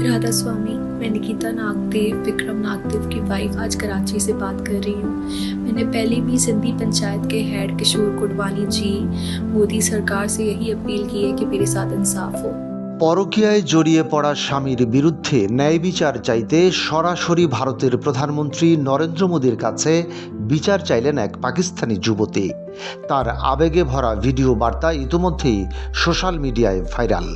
राधा स्वामी मैं निकिता नागदेव विक्रम नागदेव की वाइफ आज कराची से बात कर रही हूँ मैंने पहले भी सिंधी पंचायत के हेड किशोर कुडवानी जी मोदी सरकार से यही अपील की है कि मेरे साथ इंसाफ हो পরকীয়ায় জড়িয়ে পড়া স্বামীর বিরুদ্ধে ন্যায় বিচার চাইতে সরাসরি ভারতের প্রধানমন্ত্রী নরেন্দ্র মোদীর কাছে বিচার চাইলেন এক পাকিস্তানি যুবতী তার আবেগে ভরা ভিডিও বার্তা ইতিমধ্যেই সোশ্যাল মিডিয়ায় ভাইরাল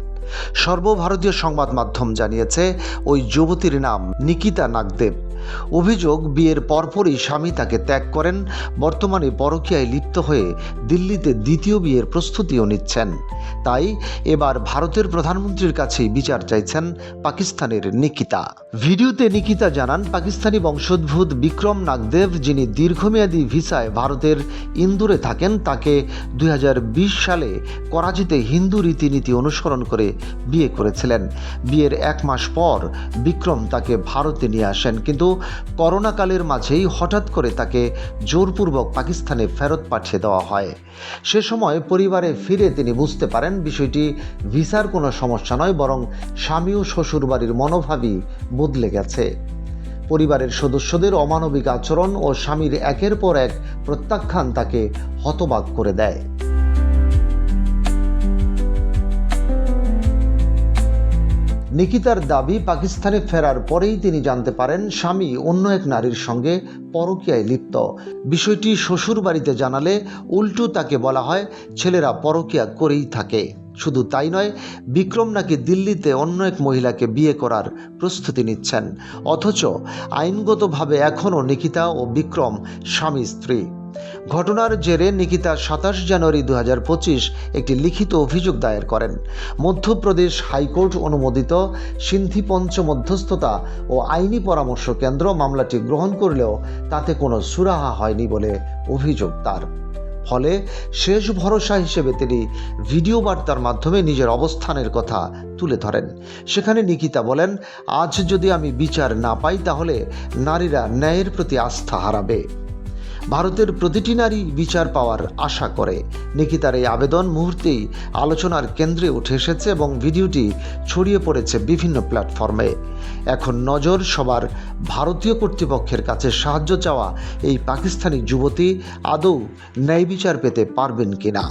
সর্বভারতীয় সংবাদ মাধ্যম জানিয়েছে ওই যুবতীর নাম নিকিতা নাগদেব। অভিযোগ, বিয়ের পরপরই স্বামী তাকে ত্যাগ করেন। বর্তমানে পরকীয়ায় লিপ্ত হয়ে দিল্লিতে দ্বিতীয় বিয়ের প্রস্তুতিও নিচ্ছেন। তাই এবার ভারতের প্রধানমন্ত্রীর কাছেই বিচার চাইছেন পাকিস্তানের নিকিতা। ভিডিওতে নিকিতা জানান, পাকিস্তানি বংশোদ্ভূত বিক্রম নাগদেব, যিনি দীর্ঘমেয়াদী ভিসায় ভারতের ইন্দোরে থাকেন, তাকে দুই হাজার বিশ সালে করাচিতে হিন্দু রীতিনীতি অনুসরণ করে বিয়ে করেছিলেন। বিয়ের এক মাস পর বিক্রম তাকে ভারতে নিয়ে আসেন। কিন্তু করোনাকালের মাঝেই হঠাৎ করে তাকে জোরপূর্বক পাকিস্তানে ফেরত পাঠিয়ে দেওয়া হয়। সে সময় পরিবারে ফিরে তিনি বুঝতে পারেন বিষয়টি ভিসার কোনো সমস্যা নয়, বরং স্বামী ও শ্বশুরবাড়ির মনোভাবই বদলে গেছে। পরিবারের সদস্যদের অমানবিক আচরণ ও স্বামীর একের পর এক প্রত্যাখ্যান তাকে হতবাক করে দেয়। নিকিতার দাবি পাকিস্তানে ফেরার পরেই তিনি জানতে পারেন স্বামী অন্য এক নারীর সঙ্গে পরকীয়ায় লিপ্ত। বিষয়টি শ্বশুর বাড়িতে জানালে উল্টো তাকে বলা হয়, ছেলেরা পরকীয়া করেই থাকে। শুধু তাই নয়, বিক্রম নাকি দিল্লিতে অন্য এক মহিলাকে বিয়ে করার প্রস্তুতি নিচ্ছেন। অথচ আইনগতভাবে এখনও নিকিতা ও বিক্রম স্বামী স্ত্রী ঘটনার জেরে নিকিতা সাতাশ জানুয়ারি দু হাজার পঁচিশ একটি লিখিত অভিযোগ দায়ের করেন। মধ্যপ্রদেশ হাইকোর্ট অনুমোদিত সিন্ধি পঞ্চ মধ্যস্থতা ও আইনি পরামর্শ কেন্দ্র মামলাটি গ্রহণ করলেও তাতে কোনো সুরাহা হয়নি বলে অভিযোগ তার। ফলে শেষ ভরসা হিসেবে তিনি ভিডিও বার্তার মাধ্যমে নিজের অবস্থানের কথা তুলে ধরেন। সেখানে নিকিতা বলেন, আজ যদি আমি বিচার না পাই তাহলে নারীরা ন্যায়ের প্রতি আস্থা হারাবে। ভারতের প্রতিটি নারী বিচার পাওয়ার আশা করে। নিকিতার এই আবেদন মুহূর্তেই আলোচনার কেন্দ্রে উঠে এসেছে এবং ভিডিওটি ছড়িয়ে পড়েছে বিভিন্ন প্ল্যাটফর্মে। এখন নজর সবার ভারতীয় কর্তৃপক্ষের কাছে সাহায্য চাওয়া এই পাকিস্তানি যুবতী আদৌ ন্যায় বিচার পেতে পারবেন কিনা।